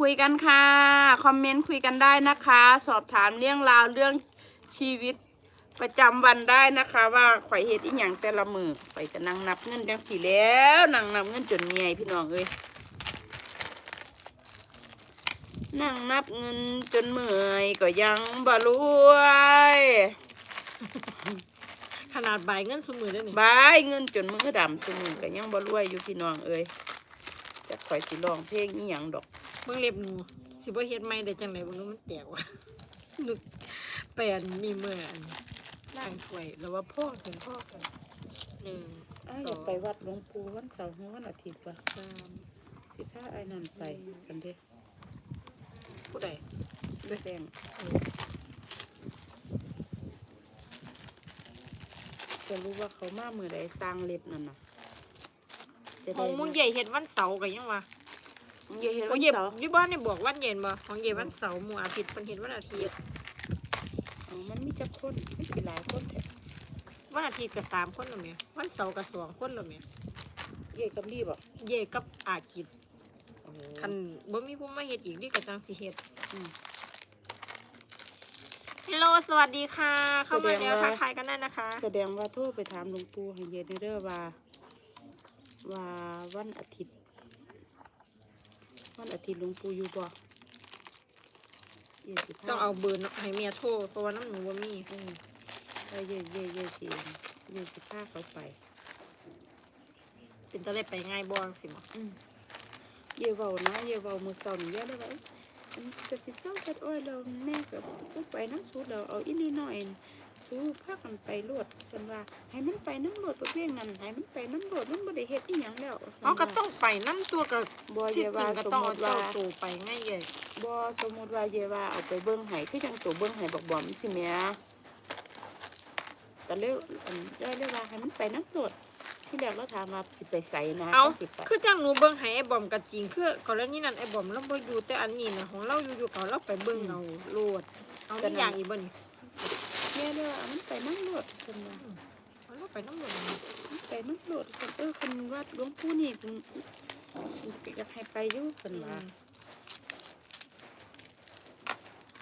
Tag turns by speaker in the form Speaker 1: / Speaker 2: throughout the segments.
Speaker 1: คุยกันค่ะ คอมเมนต์คุยกันได้นะคะ สอบถามเรื่องราวเรื่องชีวิตประจำวันได้นะคะ ว่าข่อยเฮ็ดอีหยังแต่ละมือข่อยก็นั่งนับเงินจังสีแล้วนั่งนับเงินจนเมียพี่น้องเอ้ยนั่งนับเงินจนเมื่อยก็ยังบ่รวย
Speaker 2: ขนาดใบายเงินสมือได้ไหม
Speaker 1: บายเงินจนมือดำสมือก็ยังบ่รวยอยู่พี่น้องเอ้ยจะข่อยสิร้องเพลงอีหยังดอก
Speaker 2: เบิ่งเล็บหนูสิบ่เฮ็ดไม่ได้จังไดบ่รู้มันแตกว่ะนึกแปลนมีเมื่ออันล่างถ้วยแล้วว่าพ่อถึงพ่อกันหนึ่ง
Speaker 1: อ้าย
Speaker 2: ส
Speaker 1: อ
Speaker 2: อยา
Speaker 1: งกไปวัดหลวงปู่วันเสาร์หรือวันอาทิตย์วะ
Speaker 2: สาม
Speaker 1: สิพาไอ้นั่นไปกันเด้
Speaker 2: ผู้ใด
Speaker 1: ด้วยแดงจะรู้ว่าเขามามือใดสร้างเล็บนั่นน่ะ จะ
Speaker 2: ของมึงใหญ่เฮ็ดวันเสาร์ก็ยังวะ
Speaker 1: มึงอย่า เห็น
Speaker 2: ขอ
Speaker 1: วั
Speaker 2: ง
Speaker 1: น
Speaker 2: เย็บ
Speaker 1: เสาร์
Speaker 2: อยู่บ้านนี่บอกวันเย็นบ่ของเย็บวันเสาร์หมู่อาทิตย์เพิ่นเฮ็ดวันอาทิตย์
Speaker 1: อ๋อมันมีจักคนไม่สิหลายคนแต่
Speaker 2: วันอาทิตย์ก็สามคนแล้วแหม่วันเสาร์ก็สองคนแล้วแหม่
Speaker 1: เย่กับรีบอะ
Speaker 2: เย่กับอากิจ
Speaker 1: โอ้โห
Speaker 2: คันบ่มีผู้มาเฮ็ดอีกนี่ก็จังสิเฮ็ด
Speaker 1: อืม
Speaker 2: ฮัลโหลสวัสดีค่ะ เข้ามาแล้วทักทายกันได้นะคะ
Speaker 1: แสดงว่าโทรไปถามหลวงปู่ให้เย็นเด้อว่า ว่าวันอาทิตย์ วันอาทิตย์หลวงปู่อยู่บ่เย่สิพา
Speaker 2: ต้องเอาเบอร์เนาะให้เมียโทรเพราะว่าน้ำหนูบ่มี
Speaker 1: เออเออเย่เย่เย่สิเย่สิพาเขาไป
Speaker 2: เป็นตะได้ไปง่ายบ่สิบ่
Speaker 1: อืมเย่เว้านะเย่เว้ามือเศร้านี่เย่เลยว่าเอ้ยอันก็สิเศร้าเฮ็ดอ้อยแล้วแม่ก็พูดไปน้ำสูดแล้วเอาอีนี่หน่อย สูพากันไปโลดฉันว่าให้มันไปน้ำโลดประเภทนั้นให้มันไปน้ำโลดมันบ่ได้เฮ็ดอีหยังแล้วฉัน
Speaker 2: เอาก็
Speaker 1: ว่า
Speaker 2: ต้องไปน้ำตัวกับ
Speaker 1: บ่
Speaker 2: ที่
Speaker 1: เย่
Speaker 2: จริ
Speaker 1: ว่าง
Speaker 2: ก็
Speaker 1: สม
Speaker 2: ต้อง
Speaker 1: ม
Speaker 2: เอา
Speaker 1: ติ
Speaker 2: เจ้า
Speaker 1: ว่า
Speaker 2: ตัวไปง่ายใหญ่
Speaker 1: บ่สมมติว่าเยว่าเอาไปเบิ่งให้คือจังตัวเบิ่งให้บอกบอมสิแหม่ก็เลยอันได้เลยว่าให้มันไปน้ำโลดที่แรกเราถามว่าสิไปไสนะ
Speaker 2: เอา
Speaker 1: สิไป
Speaker 2: คือจังหนูเบิ่งให้ไอ้บอมก็จริงคือกรณีนั้นไอ้บอมเราบ่อยู่แต่อันนี้นะของเราอยู่ๆก็เราไปเบิ่งเอาโลดเอาอีกอย่างอีกบ่นี่
Speaker 1: แม่เลยว่าเอามันไปน้ำโลดฉันว่า
Speaker 2: เอาเราไปน้ำหนู
Speaker 1: มันไปน้ำโลดฉันเออคันว่าหลวงปู่นี่เป็นอยากให้ไปอยู่ฉันว่า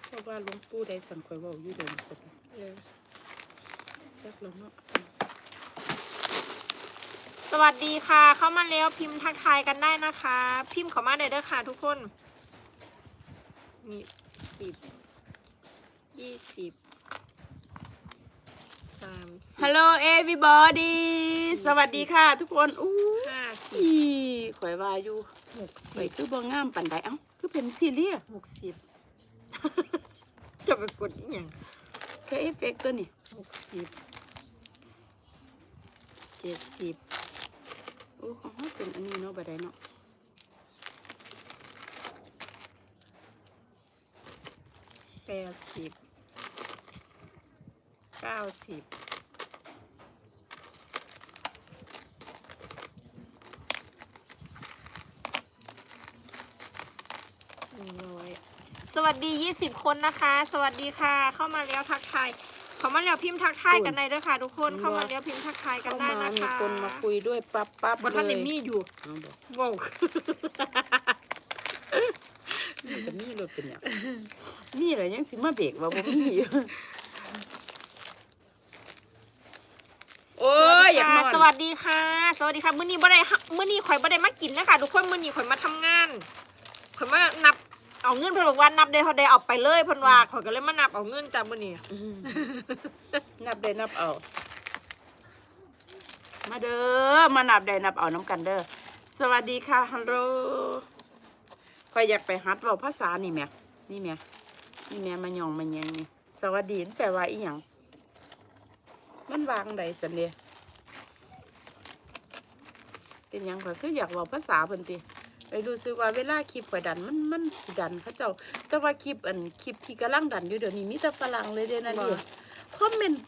Speaker 1: เพราะว่าหลวงปู่ได้สั่งข่อยเว้าอยู่เดิมซั่น
Speaker 2: เออ
Speaker 1: จักแล้วเนาะ
Speaker 2: สวัสดีค่ะ เข้ามาแล้วพิมพ์ทักทายกันได้นะคะ พิมพ์เข้ามาได้เด้อค่ะทุกคนนี่สิบยี่สิบ สามสิบ
Speaker 1: ฮัลโหล everybody สวัสดีค่ะ ทุกคนอู้
Speaker 2: ห้าสิบ
Speaker 1: อีข่อยว่าอยู่
Speaker 2: หก
Speaker 1: ข่อ
Speaker 2: สิ
Speaker 1: ย
Speaker 2: บ
Speaker 1: คือบ่งามปานใดเอ้าคือเป็นซีเรียส์
Speaker 2: หกสิบจะไปกดอีกอย่าง
Speaker 1: แค่เอฟเฟกต์ตัวนี้
Speaker 2: หกสิบเจ็ดสิบ
Speaker 1: โอ้ของเฮาเป็นอันนี้เนาะบ่ได้เนาะ
Speaker 2: แปดสิบ เก้าสิบหนึ่งร้อยสวัสดียี่สิบคนนะคะ สวัสดีค่ะ เข้ามาแล้วทักทายเข้ามาแล้วพิมพ์ทักทายกันในเด้อค่ะ ทุกคนเข้ามาแล้วพิมพ์ทักทายกัน
Speaker 1: เข้า
Speaker 2: ได้
Speaker 1: มา
Speaker 2: นะ
Speaker 1: มี
Speaker 2: คะ
Speaker 1: คนมาคุยด้วยปั๊บปั๊บบ
Speaker 2: นท่าน
Speaker 1: เล
Speaker 2: เด
Speaker 1: ย
Speaker 2: มี่อยู่
Speaker 1: เอาบ่
Speaker 2: ว้าว
Speaker 1: มันจะมีรถเป็นหยังมีเหรอยังสิมาเบรกว่าบ่มีอยู่โอ้ยอยากนอน
Speaker 2: สวัสดีค่ะ สวัสดีค่ะมื้อนี้บ่ได้ฮะมื้อนี้ข่อยบ่ได้มากินนะคะทุกคนมื้อนี้ข่อยมาทำงานข่อยมานับเอาเงินเพิ่นบอกว่านับได้เท่าใดเอาไปเลยเพิ่นว่าข่อยก็เลยมานับเอาเงินจากมื้อนี้
Speaker 1: อืมนับได้นับเอา มาเด้อมานับได้นับเอาน้ำกันเด้อสวัสดีค่ะฮัลโหลคอยอยากไปฮัดเว้าภาษานี่แหม่นี่แหม่นี่แหม่มาหยองมาแยงนี่สวัสดีมันแปลว่าอีหยังมันวางใดสันเดีย เป็นหยังข่อยคืออยากเว้าภาษาเพิ่นติไปรู้สึกว่าเวลาคลิปข่อยดันมันมันสิดันเขาเจ้า แต่ว่าคลิปอันคลิปที่กำลังดันอยู่เดี๋ยวนี้มีแต่ฝรั่งเลยเด้อนะดิคอมเมนต์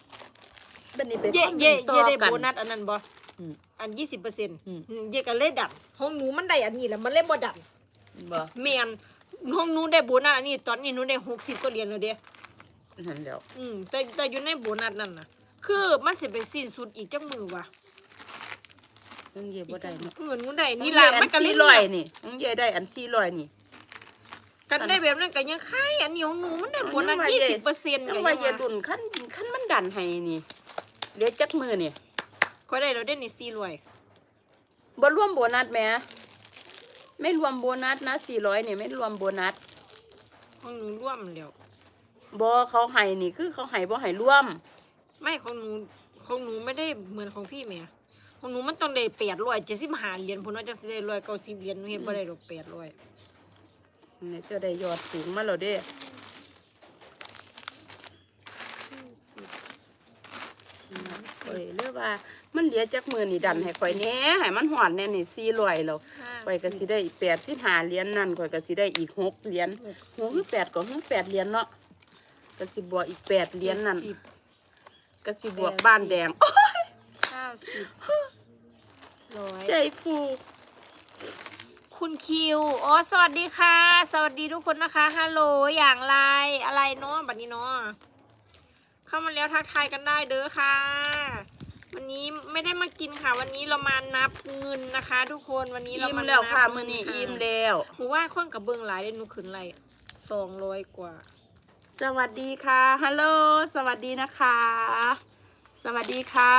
Speaker 1: บัดนี้ไปค
Speaker 2: เย่
Speaker 1: อมเม
Speaker 2: เย่
Speaker 1: นต์ต่อ
Speaker 2: เย่ได้
Speaker 1: กัน
Speaker 2: โบนัสอันนั้นบ่
Speaker 1: อืม
Speaker 2: อัน20%อ
Speaker 1: อืม
Speaker 2: เย่ก็เลยดันห้องหนูมันได้อันนี้แล้วมันเลยบ่ดัน
Speaker 1: บ่
Speaker 2: แม่นห้องหนูได้โบนัสอันนี้ตอนนี้หนูได้60กว่าเหรียญแล้วเด้
Speaker 1: นั่นเดี๋ยว
Speaker 2: อืมแต่แต่อยู่ในโบนัสนั่นน่ะ คือมันสิไปสิ้นสุดอีกจักมือว่ะ
Speaker 1: นั่นเย่บ่ได้เนาะ
Speaker 2: เออหนูได้นี่ล่ะมันก็เลย
Speaker 1: สี่ร้อยนี่นั่นเย่ได้อันสี่ร้อยนี่
Speaker 2: กันได้แบบนั้นก็ยังไข่อันนี้ของหนูมันได้โบนัส
Speaker 1: เอายังว่า
Speaker 2: ยี่
Speaker 1: เย่
Speaker 2: สิบเปอร์เซ็นต์
Speaker 1: ยังว่าอย่าดุนขั้นขั้นมันดันให้นี่เหลือจักมือนี่
Speaker 2: ก็ได้เราได้นี่สี่รวย
Speaker 1: บ่รวมโบนัสแหม่ไม่รวมโบนัสนะ400นี่ไม่รวมโบนัส
Speaker 2: ของหนูร่วมแล้ว
Speaker 1: บ่เขาให้นี่คือเขาให้บ่ให้รวม
Speaker 2: ไม่ของหนูของหนูไม่ได้เหมือนของพี่แม่ ของหนูมันต้องได้แปดร้อยเจ็ดสิบห้าเหรียญพุ่นว่าจะสิได้ร้อยเก้าสิบเหรียญหนูเห็นบ่ได้ดอกแปดร้อย
Speaker 1: นี่จะได้ยอดสูงมาแล้วเด้ข่อยเรียกว่ามันเหลือจักมือนี่ดันให้ข่อยแหน่ให้มันหอดแน่นี่400แล้วข่อยก็สิได้อีก85เหรียญนั่นข่อยก็สิได้อีก6เหรียญหกหรือแปดก็หกแปดเหรียญเนาะก็สิบวกอีกแปดเหรียญนั่น
Speaker 2: สิบ
Speaker 1: ก็สิบวกบ้านแดง
Speaker 2: เก้าสิบร้อย
Speaker 1: ใจฟู
Speaker 2: คุณคิว อ๋อ สวัสดีค่ะ สวัสดีทุกคนนะคะ ฮัลโหล อย่างไร อะไรเนาะบัดนี้เนาะเข้ามาแล้วทักทายกันได้เด้อค่ะ วันนี้ไม่ได้มากินค่ะ วันนี้เรามานับเงินนะคะ ทุกคน วันนี้เรา
Speaker 1: อิ่ม
Speaker 2: มา
Speaker 1: แล้วค่ะ
Speaker 2: บ
Speaker 1: มื้อนี้
Speaker 2: เงิ
Speaker 1: อิ่มแล้ว
Speaker 2: หนูว่าคนกับเบิงหลายเลยหนูขึ้นไรสองร้อยกว่า
Speaker 1: สวัสดีค่ะ ฮัลโหล สวัสดีนะคะ สวัสดีค่ะ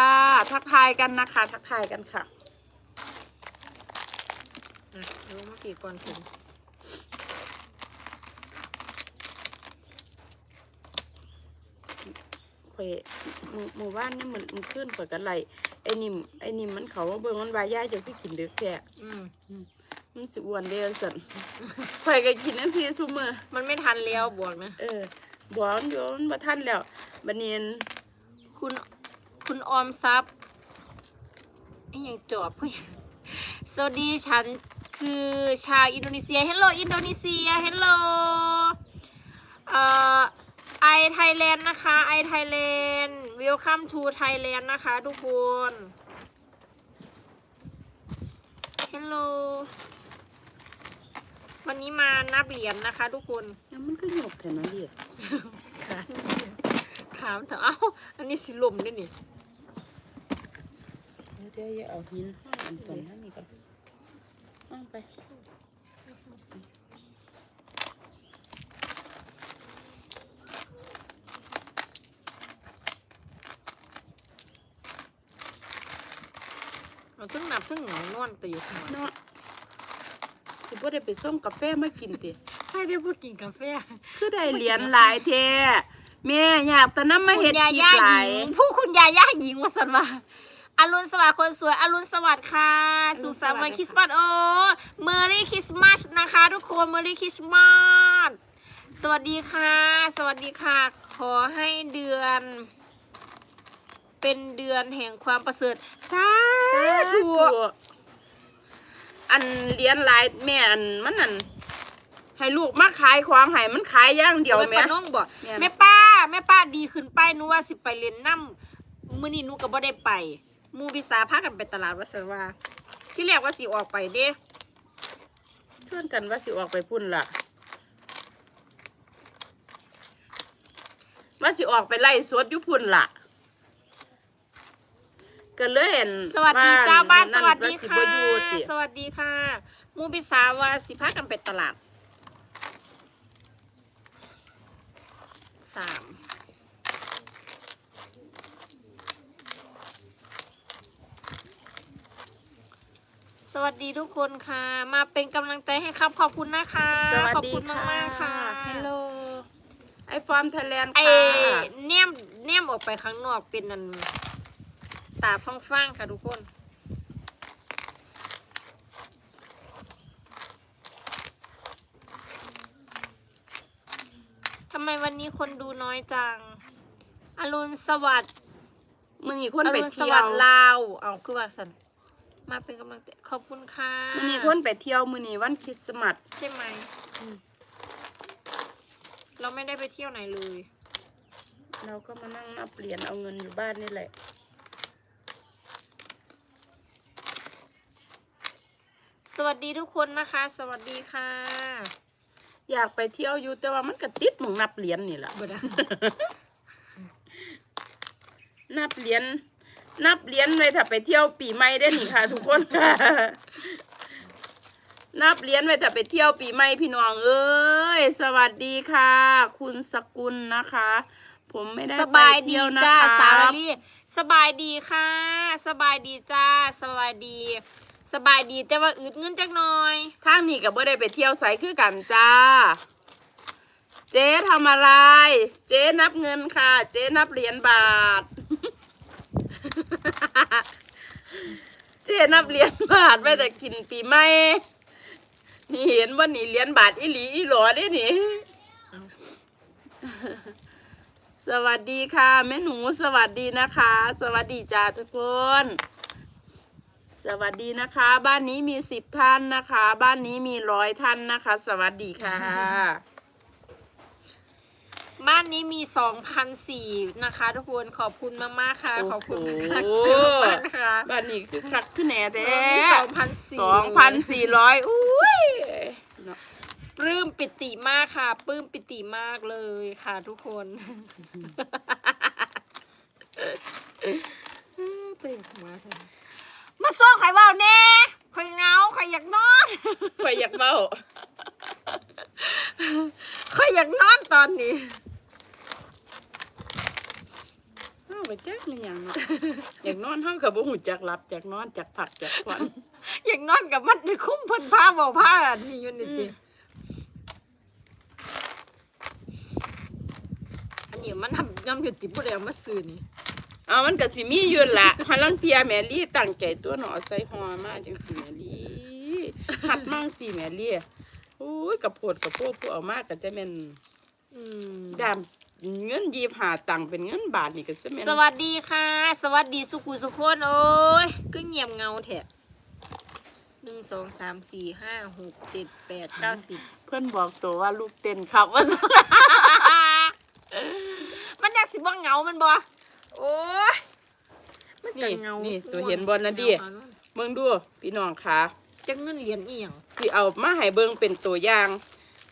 Speaker 1: ทักทายกันนะคะ ทักทายกันค่ะ
Speaker 2: อะเดี๋ยวมากี่ก่อนถึง
Speaker 1: ข่อยหมู่หมู่บ้านนี่มันมันขึ้นข่อยกันไรไอ้นิ่มไอ้นิ่มมันเขาว่าเบิ่งมันว่าย่าจะพี่กินเด็กแก่
Speaker 2: อืม
Speaker 1: มันสิอ้วนเด้อสันข่อยก็กินจังซี่ซุมื้อ
Speaker 2: มันไม่ทันแล้วบวกนะ
Speaker 1: เออบอกมันอยู่มันบ่ทันแล้วบัดนี้
Speaker 2: คุณ คุณออมทรัพย์ไอ้ยังจอบเพื่อนสวัสดีฉันคือชาวอินโดนีเซีย Hello อินโดนีเซีย Hello เอ่อไอไทยแลนด์นะคะ ไอไทยแลนด์ Welcome to Thailand นะคะทุกคน Hello วันนี้มานับเหรียญนะคะทุกคน
Speaker 1: ยังมันก็หยกแค่นั้นเดียว
Speaker 2: ขาขามเถอะเอ้า อันนี้สิลมด้วยนี่
Speaker 1: เดี๋ยวอย่าเอาหินห้องอันต้นนั่นนี่ก่อนห้องไป
Speaker 2: เราเพิ่งนับเพิ่งหนอนนอนไปอยู่ข้างหลัง
Speaker 1: เนาะสิบ่ได้ไปส่งกาแฟมากินติ
Speaker 2: ให้ได้พูดกินกาแฟ
Speaker 1: คือได้เหรียญหลายแท้แม่อยากแต่น้ำมาเฮ็ด
Speaker 2: คุณยา
Speaker 1: คลิป
Speaker 2: ย่า
Speaker 1: หลา
Speaker 2: ห
Speaker 1: ย
Speaker 2: ญิงผู้คุณยาย่าหญิงวสันว่า อรุณสวัสดิ์คนสวยอรุณสวัสดิ์ค่ะ สุขสันต์วันคริสต์มาสโอ้เมอรี่คริสต์มาสนะคะทุกคนเมอรี่คริสต์มาสสวัสดีค่ะ สวัสดีค่ะ ขอให้เดือน เป็นเดือนแห่งความประเสริฐสาธุ
Speaker 1: อันเหรียญหลายแม่อันมันนั่นให้ลูกมาขายของให้มันขายอย่างเดียว
Speaker 2: แม่
Speaker 1: แม่
Speaker 2: ป้าน้องบอก
Speaker 1: แม่น
Speaker 2: แม่ป้า แม่ป้าดีขึ้นไปหนูว่าสิไปเรียนน้ำมื้อนี้หนูก็บ่ได้ไปห มูพิสาพากันไปตลาดว่าซั่นว่าที่แรกว่าสิออกไปเด้
Speaker 1: ชวนกันว่าสิออกไปพุ่นล่ะว่าสิออกไปไล่สวดอยู่พุ่นล่ะก็เลยเห็น
Speaker 2: สวัสดีเจ้าบ้านส
Speaker 1: นั่น
Speaker 2: วัสดี
Speaker 1: สิ
Speaker 2: ค่ะ
Speaker 1: บ่อยู่ติ
Speaker 2: สวัสดีค่ะหมูพิสาว่าสิพากันไปตลาดสาม สวัสดีทุกคนค่ะ มาเป็นกำลังใจให้ครับขอบคุณนะคะ
Speaker 1: สวัส
Speaker 2: ขอบ
Speaker 1: ดี
Speaker 2: คุณมากมากๆค่ะ
Speaker 1: ฮัลโหล ไอฟอร์มไทยแลนด์
Speaker 2: ไอ
Speaker 1: ค่ะ
Speaker 2: แนมแนมออกไปข้างนอกเป็นนันตาฟ้างๆค่ะทุกคน ทำไมวันนี้คนดูน้อยจัง อรุณสวัสดิ์
Speaker 1: มื้อนี้คน
Speaker 2: อ
Speaker 1: ไป
Speaker 2: รุณส
Speaker 1: เที่ย
Speaker 2: วั
Speaker 1: ว
Speaker 2: สดิ์ลาว เอาคือว่าสัน มาเป็นกำลังใจขอบคุณค่ะ
Speaker 1: มื้อนี้คนไปเที่ยวมื้อนี้วันคริสต์มาส
Speaker 2: ใช่ไหม เราไม่ได้ไปเที่ยวไหนเลย
Speaker 1: เราก็มานั่งนับเหรียญเอาเงินอยู่บ้านนี่แหละ
Speaker 2: สวัสดีทุกคนนะคะ สวัสดีค่ะ
Speaker 1: อยากไปเที่ยวอยู่แต่ว่ามันก็ติดหมองนับเหรียญนี่แหละ
Speaker 2: บ่ได้
Speaker 1: นับเหรียญ นับเหรียญเลยถ้าไปเที่ยวปีใหม่ได้อนี่ค่ะ ทุกคนค่ะ นับเหรียญไว้แต่ไปเที่ยวปีใหม่พี่น้องเอ้ยสวัสดีค่ะ คุณสกุลนะคะ ผมไม่ได้
Speaker 2: ส
Speaker 1: ไป
Speaker 2: บายดี
Speaker 1: เที่ยวนะ
Speaker 2: จ้า
Speaker 1: คะ
Speaker 2: สาวลี่สบายดีค่ะ สบายดีจ้าสบายดี สบายดีแต่ว่าอึดเงินจักหน่อย
Speaker 1: ทางนี้กับบ่ได้ไปเที่ยวไสคือกันจ้า เจ๊ทำอะไร เจ๊นับเงินค่ะ เจ๊นับเหรียญบาท เจนับเหรียญบาทไว้แต่กินปีใหม่ นี่เห็นว่านี่เหรียญบาทอีหลีอีหลอได้นี่ สวัสดีค่ะแม่หนูสวัสดีนะคะ สวัสดีจ้าทุกคน สวัสดีนะคะ บ้านนี้มีสิบท่านนะคะ บ้านนี้มีร้อยท่านนะคะ สวัสดีค่ะ
Speaker 2: บ้านนี้มี2,004นะคะ ทุกคนขอบคุณมากๆค่ะ
Speaker 1: โอ้โห
Speaker 2: ขอบคุณนะคะมากนะคะ
Speaker 1: บ้านนี้คือคักขึ้นแหน่แท้
Speaker 2: สองพันสี่
Speaker 1: สองพันสี่ร้อยอุ้ยเนาะ
Speaker 2: ปลื้มปิติมากค่ะปลื้มปิติมากเลยค่ะ ทุกคน
Speaker 1: เต็มมาค่ะ
Speaker 2: มาส่วงไข่เบาแน่ไข่เหงาไข่อยากนอน
Speaker 1: ไปอยากเบ้า
Speaker 2: ไข่อยากนอนตอนนี้
Speaker 1: เฮ้า ไปแจ๊กนี่ยังเนาะอยากนอนเฮ้ากับบุหูจักหลับจากนอนจากผักจากควัน
Speaker 2: อยากนอนกับมันในคุ้มเพันผ้าเบาผ้าอันนี้อยู่นี่ติ
Speaker 1: อืม
Speaker 2: อันนี้มันทำย่ำอยู่ติผู้ใดเอามาซื้อนี่
Speaker 1: เอามันก็สิมีอยู่ละฮันลังเทียแมรี่ตั้งใจตัวหนอใส่หอมาจังสิแมรี่หัดมั่งสิแมรี่โอ้ยกับโพดกับพวกผู้เอามากก็จะแม่น
Speaker 2: อืม
Speaker 1: ดามเงินยีบหาตังค์เป็นเงินบาทนี่ก็จะแม่น
Speaker 2: สวัสดีค่ะ สวัสดีสุกุสุคนโอ้ยก็เงียบเงาแถะหนึ่งสองสามสี่ห้าหกเจ็ดแปดเก้าสิบ
Speaker 1: เพื่อนบอกตัวว่าลูกเต้นครับว่า
Speaker 2: มันอยากสิบ่เหงามันบ่โอ้ยมันก็
Speaker 1: นี่
Speaker 2: เหงา
Speaker 1: นี่
Speaker 2: นี่
Speaker 1: ตัวเห็นบอลนะดิเบิ่งดูพี่น้องค่ะ
Speaker 2: จะเงินเหรียญอีหยัง
Speaker 1: สิเอามาให้เบิ่งเป็นตัวอย่าง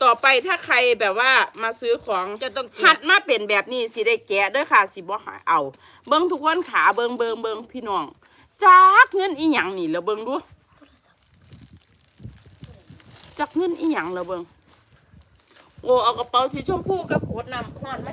Speaker 1: ต่อไปถ้าใครแบบว่ามาซื้อของ
Speaker 2: จะต้อง
Speaker 1: หั
Speaker 2: เก็
Speaker 1: ด
Speaker 2: บ
Speaker 1: มาเป็นแบบนี้สิได้แกะเด้อค่ะสิบ่หาเอา เบิ่งทุกคนขาเบิ่งเบิ่งเบิ่งพี่น้องจักเงินอีหยังนี่แล้วเบิ่งดูจักเงินอีหยังแล้วเบิ่งโอ้เอากระเป๋าสีชมพูกับขวดน้ำฮอนมา